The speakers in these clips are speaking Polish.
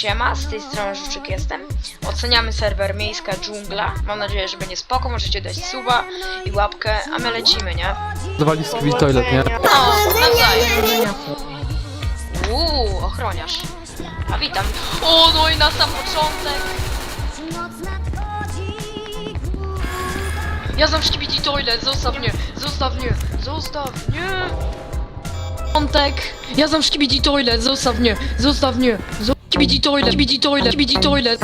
Siema, z tej strony Żuczyk jestem. Oceniamy serwer Miejska Dżungla. Mam nadzieję, że będzie spoko, możecie dać suba i łapkę, a my lecimy, nie? Dawali skwi toilet, nie? No, nawzajem. Uuu, ochroniarz. A witam. O, no i na sam początek. Ja znam szkibidi toilet, zostaw mnie, zostaw mnie, zostaw mnie. Początek. Ja znam szkibidi toilet, zostaw mnie, zostaw mnie. Szkibidi toilet, toilet, toilet.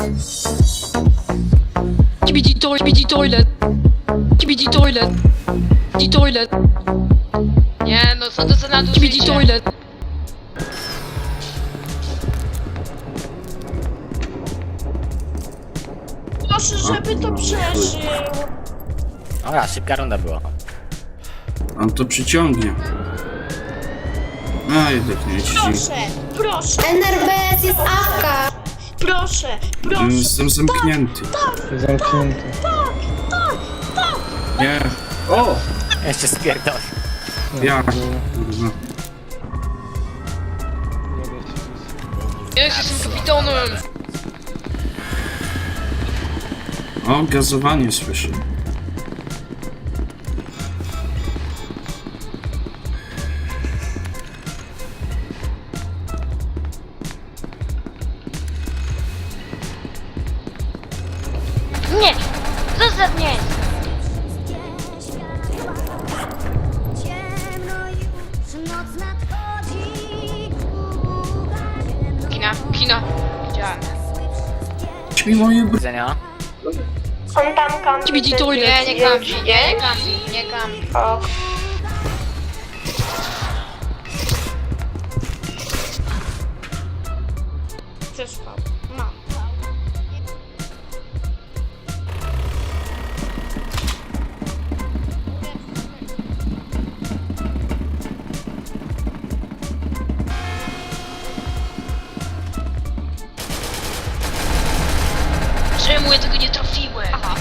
Toilet. Nie, no co to za nadużycie? Szkibidi toilet. Proszę, żeby to przeżył. Dobra, szybka runda była. On to przyciągnie. Nie. Proszę, proszę, NRBS jest awka! proszę, proszę. Jestem zamknięty. Zamknięty. Nie. O! Jeszcze spierdol. Ja. Kurwa. Ja jestem kapitanem. O, gazowanie słyszę. Mnie! Kina, kina. Widziałem. Śpi moje br... Widzenia. On tam kampi. Szkibidi toilet. Nie, nie kampi, nie, nie kampi, nie kampi. Przespał. Mam. Czemu ja tego nie trafiłem? Aha.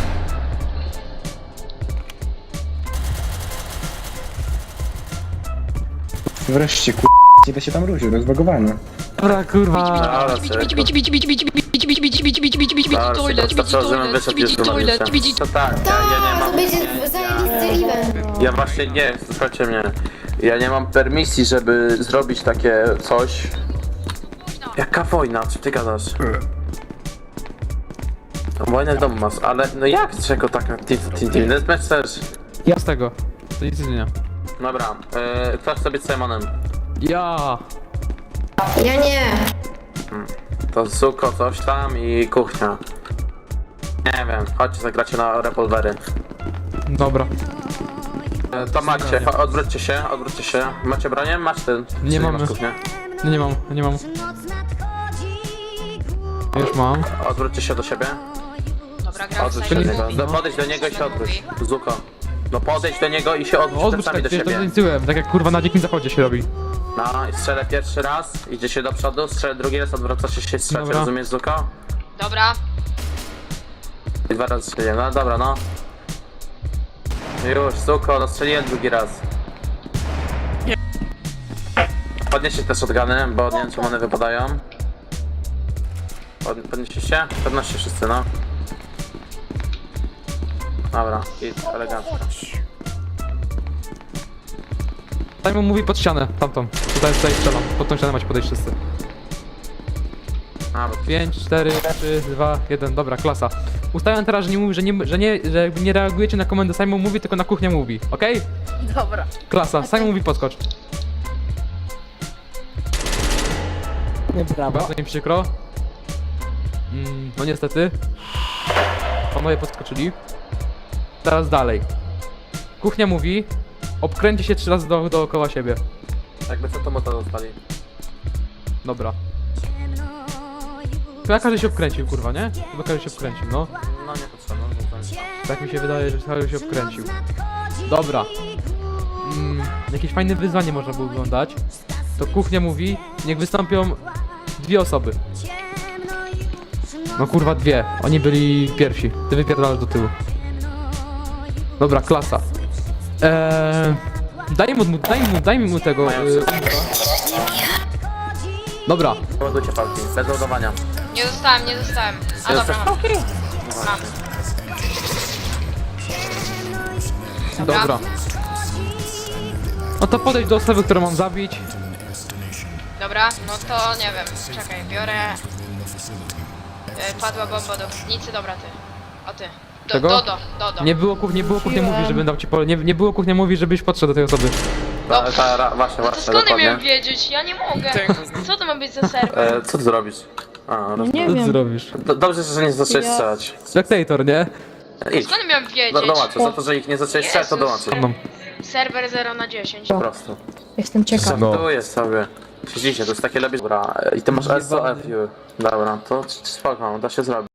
Wreszcie kur... Nie da się tam ruszyć, rozbagowane. Dobra, kurwa. Bić, bić, bić, bić, bić, bić, bić, bić, bić, bić, bić, bić, bić, bić, toilet, bić, toilet, bić, toilet, bić, To tak, ja, ja nie To mam. będzie zajebisty event. Ja właśnie nie, słuchajcie mnie. Ja nie mam permisji, żeby zrobić takie coś. Jaka wojna? Co ty gadasz? No, Wojnę w domu masz, ale no jak czego tak team team team? Też. Ja z tego. To nic nie zmienia. Dobra, yy, kto chce być Simonem? Ja. Ja nie. To suko, coś tam i kuchnia. Nie wiem, chodźcie zagracie na rewolwery. Dobra. E, To macie, cho- odwróćcie się, odwróćcie się. Macie bronię? Masz ten. Nie Czy mamy. masz kuchnię? Nie, nie mam, nie mam. Już mam. Odwróćcie się do siebie. Dobra, gram Odwróć się do niego. No podejdź do niego i się odwróć. Zuko. No podejdź do niego i się odwróć Odwróć plecami tak, do to siebie. jest tyłem, tak jak kurwa na dzikim zachodzie się robi. No i strzelę pierwszy raz, idzie się do przodu, strzelę drugi raz, odwraca się się strzela, Dobra. rozumiesz Zuko? Dobra. I dwa razy strzeliłem, no dobra no. Już, Zuko, no strzeliłem drugi raz. Podnieście te shotguny, bo nie wiem czemu one wypadają. Pod, podnieśliście? Podnoście wszyscy, no. Dobra, i elegancko. Simon mówi pod ścianę, tamtą. Tutaj, tutaj strzelam. Pod tą ścianę macie podejść wszyscy. A, bo 5, 4, 3, 2, 1, dobra, klasa. Ustawiam teraz, że nie mówi, że nie, że nie, że jakby nie reagujecie na komendę Simon mówi, tylko na kuchnię mówi, okej? Dobra. Klasa, Simon mówi podskocz. Bardzo mi przykro. Mm, no niestety. Panowie podskoczyli. Teraz dalej. Kuchnia mówi, obkręci się trzy razy do, dookoła siebie. jakby co to motor dostali. Dobra. Chyba każdy się obkręcił, kurwa, nie? Chyba każdy się obkręcił, no. No nie potrzebno, no to Tak mi się wydaje, że każdy się obkręcił. Dobra. Mm, jakieś fajne wyzwanie można było oglądać. To kuchnia mówi, niech wystąpią dwie osoby. No kurwa dwie. Oni byli pierwsi. Ty wypierdalasz do tyłu. Dobra, klasa. Eee, daj mu, daj mu, daj mu tego. Mają y, Dobra, Ładujcie pałki, bez ładowania. Nie dostałem, nie dostałem. A dobra, mam. Dobra. No to podejdź do osoby, którą mam zabić. Dobra, no to nie wiem. Czekaj, biorę... E, padła bomba do piwnicy, dobra ty. O ty. Do, Czego? Dodo, Dodo. Nie było kuchni, nie było kuchni mówi, żeby dał ci pole. Nie, nie było kuchni mówi, żebyś podszedł do tej osoby. Ta, ta, ra, właśnie, No to właśnie, skąd ja dokładnie. miałem wiedzieć? Ja nie mogę. Co to ma być za serwer? E, co ty zrobisz? A, rozumiem. Co ty zrobisz? Do, dobrze, że nie zacząłeś strzelać. Spectator, nie? Idź. Skąd ja miałem Do, wiedzieć? dołączę, za to, że ich nie zacząłeś strzelać, to Jezus. dołączę. Mam. Serwer 0 na 10. Po prostu. Jestem ciekaw. No. Tu jest sobie. Siedzicie, to jest takie lepiej. Dobra, i ty masz SOF. Dobra, to spoko, da się zrobić.